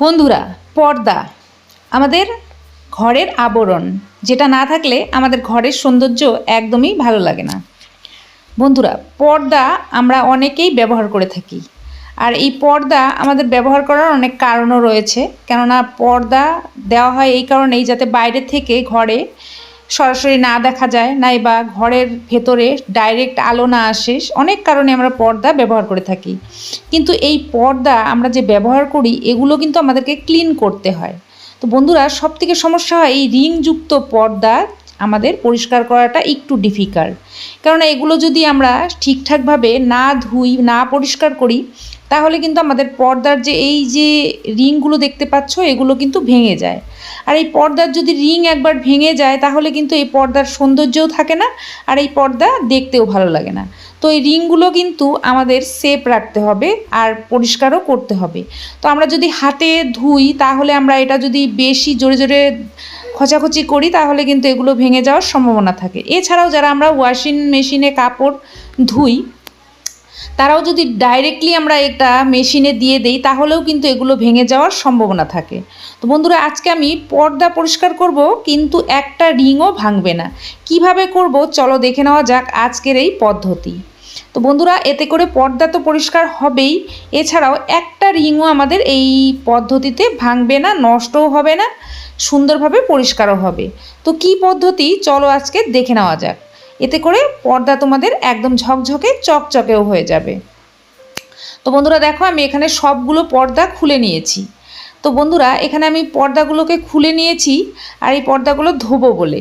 বন্ধুরা, পর্দা, আমাদের ঘরের আবরণ, যেটা না থাকলে আমাদের ঘরের সৌন্দর্য একদমই ভালো লাগে না। বন্ধুরা, পর্দা আমরা অনেকেই ব্যবহার করে থাকি। আর এই পর্দা আমাদের ব্যবহার করার অনেক কারণও রয়েছে। কেননা পর্দা দেওয়া হয় এই কারণেই যাতে বাইরে থেকে ঘরে সরাসরি না দেখা যায় নাই বা ঘরের ভেতরে ডাইরেক্ট আলো না আসে, অনেক কারণে আমরা পর্দা ব্যবহার করে থাকি। কিন্তু এই পর্দা আমরা যে ব্যবহার করি, এগুলো কিন্তু আমাদেরকে ক্লিন করতে হয়। তো বন্ধুরা সব থেকে সমস্যা হয়, এই রিংযুক্ত পর্দা আমাদের পরিষ্কার করাটা একটু ডিফিকাল্ট কারণ এগুলো যদি আমরা ঠিকঠাকভাবে না ধুই, না পরিষ্কার করি তাহলে কিন্তু আমাদের পর্দার যে এই যে রিংগুলো দেখতে পাচ্ছ, এগুলো কিন্তু ভেঙে যায়। আর এই পর্দার যদি রিং একবার ভেঙে যায়, তাহলে কিন্তু এই পর্দার সৌন্দর্যও থাকে না, আর এই পর্দা দেখতেও ভালো লাগে না। তো এই রিংগুলো কিন্তু আমাদের সেফ রাখতে হবে আর পরিষ্কারও করতে হবে। তো আমরা যদি হাতে ধুই, তাহলে আমরা এটা যদি বেশি জোরে জোরে খোঁচাখুচি করি, তাহলে কিন্তু এগুলো ভেঙে যাওয়ার সম্ভাবনা থাকে। এছাড়াও যারা আমরা ওয়াশিং মেশিনে কাপড় ধুই তারাও যদি ডাইরেক্টলি আমরা এটা মেশিনে দিয়ে দেই, তাহলেও কিন্তু এগুলো ভেঙে যাওয়ার সম্ভাবনা থাকে। তো বন্ধুরা, আজকে আমি পর্দা পরিষ্কার করব, কিন্তু একটা রিংও ভাঙবে না। কীভাবে করব? চলো দেখে নেওয়া যাক আজকের এই পদ্ধতি। তো বন্ধুরা, এতে করে পর্দা তো পরিষ্কার হবেই। এছাড়াও একটা রিংও আমাদের এই পদ্ধতিতে ভাঙবে না, নষ্টও হবে না, সুন্দরভাবে পরিষ্কারও হবে। তো কি পদ্ধতি? চলো আজকে দেখে নেওয়া যাক। এতে করে পর্দা তোমাদের একদম ঝকঝকে, চকচকেও হয়ে যাবে। তো বন্ধুরা দেখো, আমি এখানে সবগুলো পর্দা খুলে নিয়েছি। তো বন্ধুরা, এখানে আমি পর্দাগুলোকে খুলে নিয়েছি আর এই পর্দাগুলো ধোবো বলে।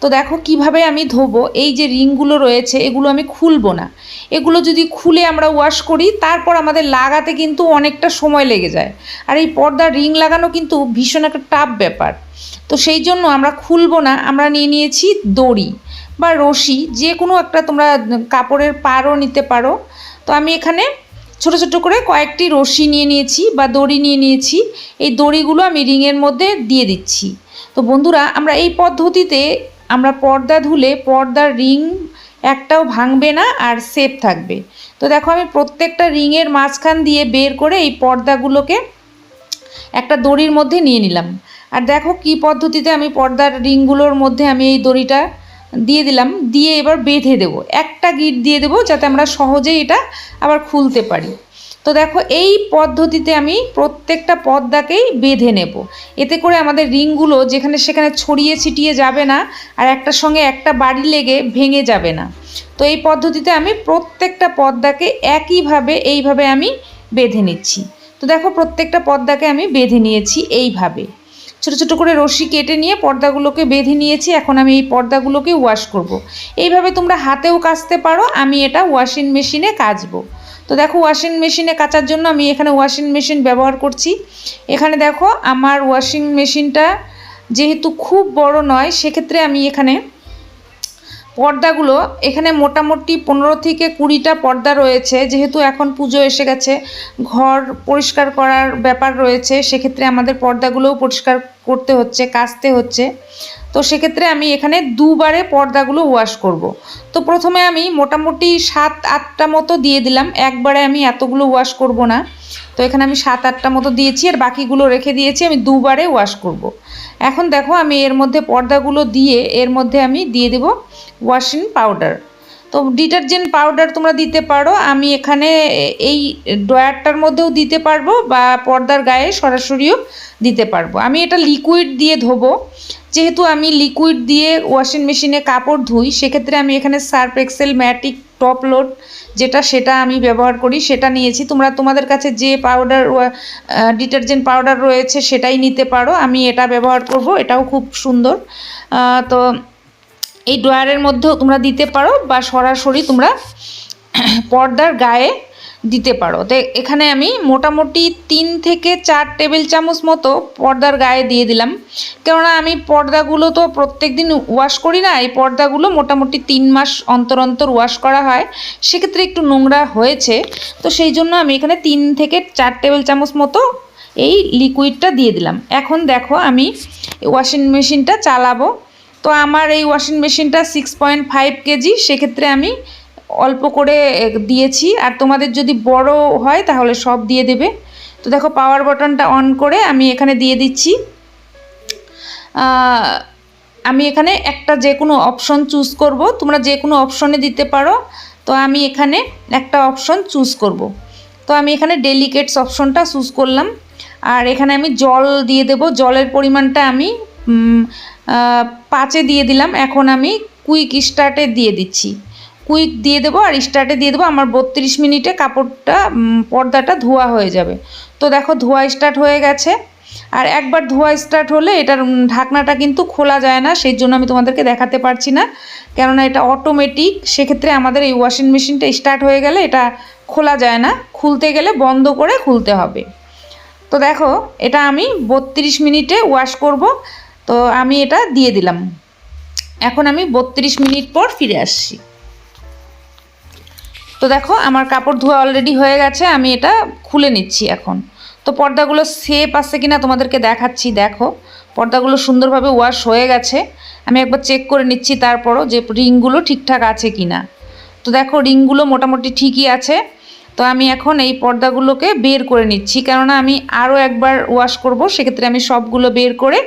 তো দেখো, কীভাবে আমি ধোবো? এই যে রিংগুলো রয়েছে, এগুলো আমি খুলবো না। এগুলো যদি খুলে আমরা ওয়াশ করি, তারপর আমাদের লাগাতে কিন্তু অনেকটা সময় লেগে যায়। আর এই পর্দার রিং লাগানো কিন্তু ভীষণ একটা টাফ ব্যাপার। তো সেই জন্য আমরা খুলবো না, আমরা নিয়ে নিয়েছি দড়ি। বা রশি, যে কোনো একটা তোমরা কাপড়ের পারও নিতে পারো। তো আমি এখানে ছোট ছোট করে কয়েকটি রশি নিয়ে নিয়েছি বা দড়ি নিয়ে নিয়েছি। এই দড়িগুলো আমি রিংয়ের মধ্যে দিয়ে দিচ্ছি। তো বন্ধুরা, আমরা এই পদ্ধতিতে আমরা পর্দা ধুলে পর্দার রিং একটাও ভাঙবে না আর সেফ থাকবে। তো দেখো, আমি প্রত্যেকটা রিংয়ের মাঝখান দিয়ে বের করে এই পর্দাগুলোকে একটা দড়ির মধ্যে নিয়ে নিলাম। আর দেখো, কি পদ্ধতিতে আমি পর্দার রিংগুলোর মধ্যে আমি এই দড়িটা দিয়ে দিলাম, দিয়ে এবার বেঁধে দেব। একটা গিট দিয়ে দেবো যাতে আমরা সহজেই এটা আবার খুলতে পারি। তো দেখো, এই পদ্ধতিতে আমি প্রত্যেকটা পর্দাকেই বেঁধে নেব। এতে করে আমাদের রিংগুলো যেখানে সেখানে ছড়িয়ে ছিটিয়ে যাবে না আর একটার সঙ্গে একটা বাড়ি লেগে ভেঙে যাবে না। তো এই পদ্ধতিতে আমি প্রত্যেকটা পর্দাকে একইভাবে, এইভাবে আমি বেঁধে নিচ্ছি। তো দেখো, প্রত্যেকটা পর্দাকে আমি বেঁধে নিয়েছি এইভাবে। ছোটো ছোটো করে রশি কেটে নিয়ে পর্দাগুলোকে বেঁধে নিয়েছি, এখন আমি এই পর্দাগুলোকে ওয়াশ করব। এইভাবে তোমরা হাতেও কাচতে পারো, আমি এটা ওয়াশিং মেশিনে কাচবো তো দেখো ওয়াশিং মেশিনে কাচার জন্য আমি এখানে ওয়াশিং মেশিন ব্যবহার করছি এখানে দেখো আমার ওয়াশিং মেশিনটা যেহেতু খুব বড় নয়, সেক্ষেত্রে আমি এখানে পর্দাগুলো, এখানে মোটামুটি পনেরো থেকে কুড়িটা পর্দা রয়েছে, যেহেতু এখন পুজো এসে গেছে, ঘর পরিষ্কার করার ব্যাপার রয়েছে, সেক্ষেত্রে আমাদের পর্দাগুলোও পরিষ্কার করতে হচ্ছে, কাচতে হচ্ছে তো সেক্ষেত্রে আমি এখানে দুবারে পর্দাগুলো ওয়াশ করব। তো প্রথমে আমি মোটামুটি সাত, আটটা মতো দিয়ে দিলাম, একবারে আমি এতগুলো ওয়াশ করব না তো এখানে আমি সাত, আটটা মতো দিয়েছি, আর বাকিগুলো রেখে দিয়েছি, আমি দুবারে ওয়াশ করব। এখন দেখো আমি এর মধ্যে পর্দাগুলো দিয়ে এর মধ্যে আমি দিয়ে দেব ওয়াশিং পাউডার তো ডিটারজেন্ট পাউডার তোমরা দিতে পারো, আমি এখানে এই ড্রয়ারটার মধ্যেও দিতে পারব বা পর্দার গায়ে সরাসরিও দিতে পারব। আমি এটা লিকুইড দিয়ে ধোবো। যেহেতু আমি লিকুইড দিয়ে ওয়াশিং মেশিনে কাপড় ধুই, সেক্ষেত্রে আমি এখানে Surf Excel Matic top load যেটা সেটা আমি ব্যবহার করি, সেটা নিয়েছি। তোমরা তোমাদের কাছে যে পাউডার ডিটারজেন্ট পাউডার রয়েছে সেটাই নিতে পারো। আমি এটা ব্যবহার করব, এটাও খুব সুন্দর। তো এই ড্রয়ারের মধ্যেও তোমরা দিতে পারো বা সরাসরি তোমরা পর্দার গায়ে দিতে পারো। তো এখানে আমি মোটামুটি তিন থেকে চার টেবিল চামচ মতো পর্দার গায়ে দিয়ে দিলাম। কেননা আমি পর্দাগুলো তো প্রত্যেক দিন ওয়াশ করি না, এই পর্দাগুলো মোটামুটি তিন মাস অন্তর অন্তর ওয়াশ করা হয়। সেক্ষেত্রে একটু নোংরা হয়েছে। তো সেই জন্য আমি এখানে তিন থেকে চার টেবিল চামচ মতো এই লিকুইডটা দিয়ে দিলাম। এখন দেখো আমি ওয়াশিং মেশিনটা চালাবো। তো আমার এই ওয়াশিং মেশিনটা সিক্স পয়েন্ট ফাইভ কেজি, সেক্ষেত্রে আমি অল্প করে দিয়েছি। আর তোমাদের যদি বড় হয় তাহলে সব দিয়ে দেবে। তো দেখো পাওয়ার বাটনটা অন করে আমি এখানে দিয়ে দিচ্ছি। আমি এখানে একটা যে কোনো অপশন চুজ করব। তোমরা যে কোনো অপশনে দিতে পারো। তো আমি এখানে একটা অপশন চুজ করব। তো আমি এখানে ডেলিকেটস অপশনটা চুজ করলাম। আর এখানে আমি জল দিয়ে দেব। জলের পরিমাণটা আমি পাঁচে দিয়ে দিলাম। এখন আমি কুইক স্টার্টে দিয়ে দিচ্ছি। কুইক দিয়ে দেবো আর স্টার্টে দিয়ে দেবো। আমার বত্রিশ মিনিটে কাপড়টা পর্দাটা ধোয়া হয়ে যাবে। তো দেখো ধোয়া স্টার্ট হয়ে গেছে। আর একবার ধোয়া স্টার্ট হলে এটার ঢাকনাটা কিন্তু খোলা যায় না, সেই জন্য আমি তোমাদেরকে দেখাতে পারছি না। কেননা এটা অটোমেটিক সেক্ষেত্রে আমাদের এই ওয়াশিং মেশিনটা স্টার্ট হয়ে গেলে এটা খোলা যায় না। খুলতে গেলে বন্ধ করে খুলতে হবে। তো দেখো, এটা আমি বত্রিশ মিনিটে ওয়াশ করব। তো আমি এটা দিয়ে দিলাম। এখন আমি বত্রিশ মিনিট পর ফিরে আসছি। দেখো, আমার কাপড় ধোয়া অলরেডি হয়ে গেছে, আমি এটা খুলে নিচ্ছি এখন। তো পর্দাগুলো সেপ আছে কিনা তোমাদেরকে দেখাচ্ছি, দেখো। পর্দাগুলো সুন্দরভাবে ওয়াশ হয়ে গেছে। আমি একবার চেক করে নিচ্ছি তারপরও যে রিংগুলো ঠিকঠাক আছে কিনা। তো দেখো, রিংগুলো মোটামুটি ঠিকই আছে। তো আমি এখন এই পর্দাগুলোকে বের করে নিচ্ছি, কেননা আমি আরও একবার ওয়াশ করব, সেক্ষেত্রে আমি সবগুলো বের করে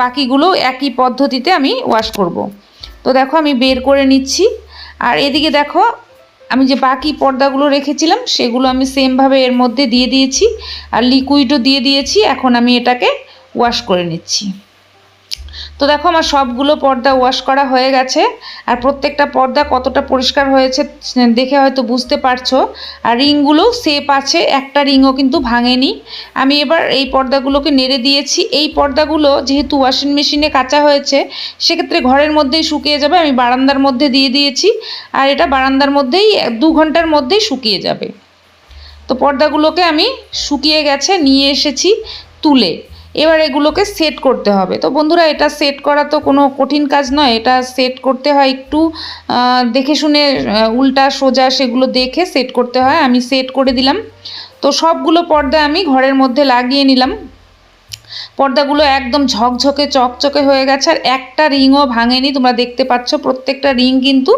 বাকিগুলো একই পদ্ধতিতে আমি ওয়াশ করব। তো দেখো, আমি বের করে নিচ্ছি। আর এদিকে দেখো আমি যে বাকি পর্দাগুলো রেখেছিলাম, সেগুলো আমি সেমভাবে এর মধ্যে দিয়ে দিয়েছি। আর লিকুইডও দিয়ে দিয়েছি, এখন আমি এটাকে ওয়াশ করে নিচ্ছি। তো দেখো আমার সবগুলো পর্দা ওয়াশ করা হয়ে গেছে। আর প্রত্যেকটা পর্দা কতটা পরিষ্কার হয়েছে দেখে হয়তো বুঝতে পারছ। আর রিংগুলো সেপ আছে, একটা রিংও কিন্তু ভাঙেনি। আমি এবার এই পর্দাগুলোকে নেড়ে দিয়েছি। এই পর্দাগুলো যেহেতু ওয়াশিং মেশিনে কাঁচা হয়েছে, সেক্ষেত্রে ঘরের মধ্যেই শুকিয়ে যাবে। আমি বারান্দার মধ্যে দিয়ে দিয়েছি। আর এটা বারান্দার মধ্যেই দু ঘণ্টার মধ্যেই শুকিয়ে যাবে। তো পর্দাগুলোকে আমি শুকিয়ে গেছে, নিয়ে এসেছি তুলে। এবার এগুলোকে সেট করতে হবে। তো বন্ধুরা, এটা সেট করা তো কোনো কঠিন কাজ নয়, এটা সেট করতে হয় একটু দেখে শুনে উল্টা সোজা সেগুলো দেখে সেট করতে হয়। আমি সেট করে দিলাম। তো সবগুলো পর্দা আমি ঘরের মধ্যে লাগিয়ে নিলাম। পর্দাগুলো একদম ঝকঝকে, চকচকে হয়ে গেছে আর একটা রিংও ভাঙেনি। তোমরা দেখতে পাচ্ছ প্রত্যেকটা রিং কিন্তু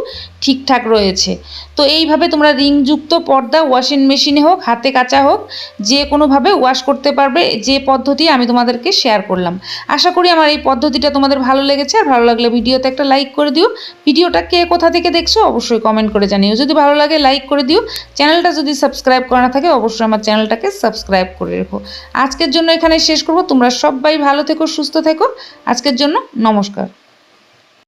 ঠিকঠাক রয়েছে। তো এইভাবে তোমরা রিংযুক্ত পর্দা ওয়াশিং মেশিনে হোক, হাতে কাচা হোক, যে কোনোভাবে ওয়াশ করতে পারবে, যে পদ্ধতি আমি তোমাদেরকে শেয়ার করলাম। আশা করি আমার এই পদ্ধতিটা তোমাদের ভালো লেগেছে। আর ভালো লাগলে ভিডিওতে একটা লাইক করে দিও। ভিডিওটা কে কোথা থেকে দেখছ অবশ্যই কমেন্ট করে জানিও। যদি ভালো লাগে লাইক করে দিও। চ্যানেলটা যদি সাবস্ক্রাইব করা না থাকে অবশ্যই আমার চ্যানেলটাকে সাবস্ক্রাইব করে রেখো। আজকের জন্য এখানে শেষ করব। তোমরা সবাই ভালো থেকো, সুস্থ থেকো। আজকের জন্য নমস্কার।